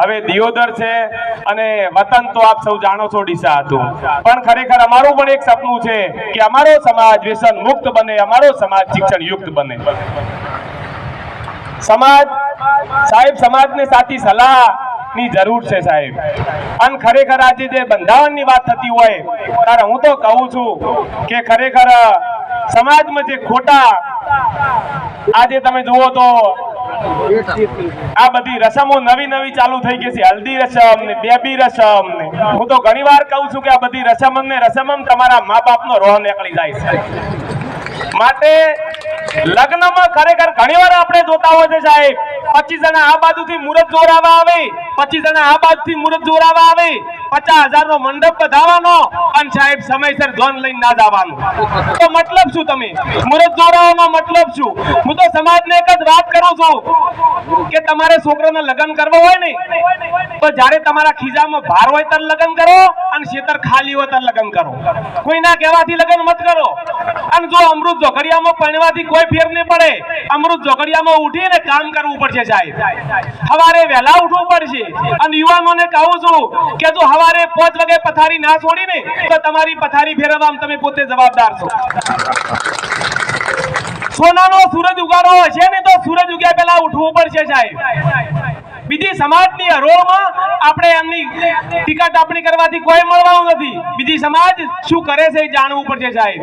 હવે દિયોદર છે અને વતન તો આપ સૌ જાણો છો ડીસા હતું. પણ ખરેખર અમારું પણ એક સપનું છે કે અમારો સમાજ વ્યસન મુક્ત બને, અમારો સમાજ શિક્ષણ યુક્ત બને. સમાજ, સાહેબ, સમાજને સાચી સલાહની જરૂર છે સાહેબ. અને ખરેખર આજે જે બંધારણની વાત થતી હોય, ત્યારે હું તો કહું છું કે ખરેખર, સમાજમાં જે ખોટા, આજે તમે જુઓ તો આ બધી રસમો નવી નવી ચાલુ થઈ ગઈ છે. હલ્દી રસમ ને બેબી રસમ ને. હું તો ઘણી વાર કહું છું કે આ બધી રસમ ને રસમ તમારા મા બાપનો રોહ નીકળી જાય છે. માટે લગ્નમાં ખરેખર ઘણી વાર આપણે જોતા હોય છે સાહેબ, પચીસ જણા આ બાજુથી મુરત જોરાવા આવે. પચીસ જણા આ બાજુથી મુહૂર્ત દોરાવા આવે. પચાસ હજાર નો મંડપ બધાવાનો અને સાહેબ સમયસર ધન લઈને ના જવાનું. તો મતલબ શું તમે? મુહૂર્ત દોરાવાનો મતલબ શું? હું તો સમાજને એક જ વાત કરું છું કે તમારે છોકરાને લગ્ન કરવો હોય ને, તો જ્યારે તમારા ખીજામાં ભાર હોય ત્યારે લગ્ન કરો અને ખેતર ખાલી હોય ત્યારે લગ્ન કરો. કોઈના કહેવાથી લગ્ન મત કરો. અને જો અમૃત ઝઘડિયામાં પરણવાથી કોઈ ફેર નહીં પડે. અમૃત ઝઘડિયામાં ઉઠીને કામ કરવું પડશે સાહેબ. સવારે વહેલા ઉઠવું પડશે. અને યુવાનોને કહું છું કે જો સવારે પાંચ વાગે પથારી ના છોડી ને તો તમારી પથારી ફેરવવા તમે પોતે જવાબદાર છો. સોનાનો સૂરજ ઉગાડો હશે ને તો સૂરજ ઉગ્યા પહેલા ઉઠવું પડશે સાહેબ. બીજી સમાજની હરોળમાં આપણે એમની ટીકા ટાપણી કરવાથી કોઈ મળવાનું નથી. બીજી સમાજ શું કરે છે એ જાણવું પડશે સાહેબ.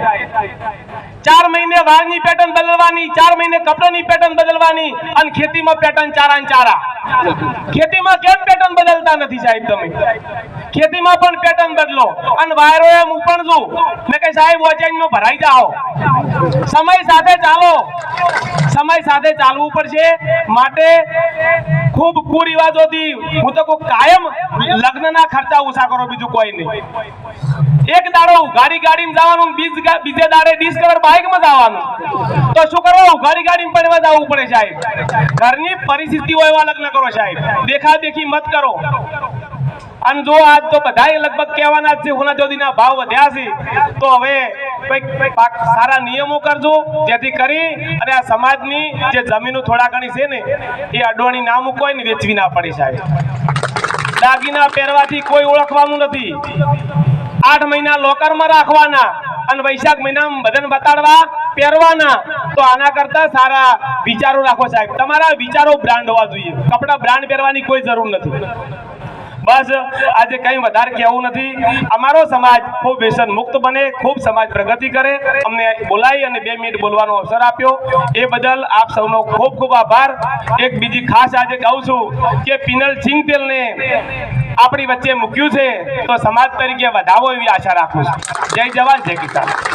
ચાર મહિને વાળની પેટર્ન બદલવાની, ચાર મહિને કપડાની પેટર્ન બદલવાની અને ખેતીમાં પેટર્ન ચારા ચારા. ખેતીમાં કેમ પેટર્ન બદલતા નથી સાહેબ તમે? ખેતીમાં પણ પેટર્ન બદલો અને વાયરો એમ ઉપણજો. મેં કઈ સાહેબ વોચેજમાં ભરાઈ જાઓ. સમય સાથે ચાલો. સમય સાથે ચાલવું પડશે. માટે ખૂબ કુરિવાજોથી હું તો કોઈ કાયમ લગ્નના ખર્ચા ઓછા કરો, બીજું કોઈ નહીં. એક દાડો ગાડી ગાડીમાં જવાનું બીજ બીજે દાડે ડિસ્કવર બાઇકમાં જવાનું તો શું કરો ગાડી ગાડીમાં પડવા જવું પડે સાહેબ. ઘરની પરિસ્થિતિ હોય એવા લગ્ન કરો સાહેબ. દેખા દેખી મત કરો. અને જો આજ તો બધાય લગભગ કહેવાના જ છે હોના જોદીના ભાવ વધ્યા છે, તો હવે સારા નિયમો કરજો. જેથી કરી અને આ સમાજની જે જમીનો થોડા ઘણી છે ને, એ અડવાણી ના મૂકો ને વેચવી ના પડે સાહેબ. દાગીના પહેરવાથી કોઈ ઓળખવાનું નથી. આઠ મહિના લોકરમાં રાખવાના. અને વૈશાખ મહિનામાં બધાને બતાડવા પહેરવાના. તો આના કરતા સારા વિચારો રાખો સાહેબ. તમારા વિચારો બ્રાન્ડ હોવા જોઈએ. કપડા બ્રાન્ડ પહેરવાની કોઈ જરૂર નથી. બસ, આજે કંઈ વધારે કહેવું નથી. અમારો સમાજ ખૂબ વ્યસન મુક્ત બને, ખૂબ સમાજ પ્રગતિ કરે. અમને બોલાવી અને બે મિનિટ બોલવાનો અવસર આપ્યો. એ બદલ આપ સૌનો ખૂબ ખૂબ આભાર. એક બીજી ખાસ આજે કહું છું કે પિનલ સિંગતેલને આપણી વચ્ચે મૂક્યું છે. તો સમાજ તરીકે વધાવો એવી આશા રાખું છું. જય જવાન, જય કિસાન.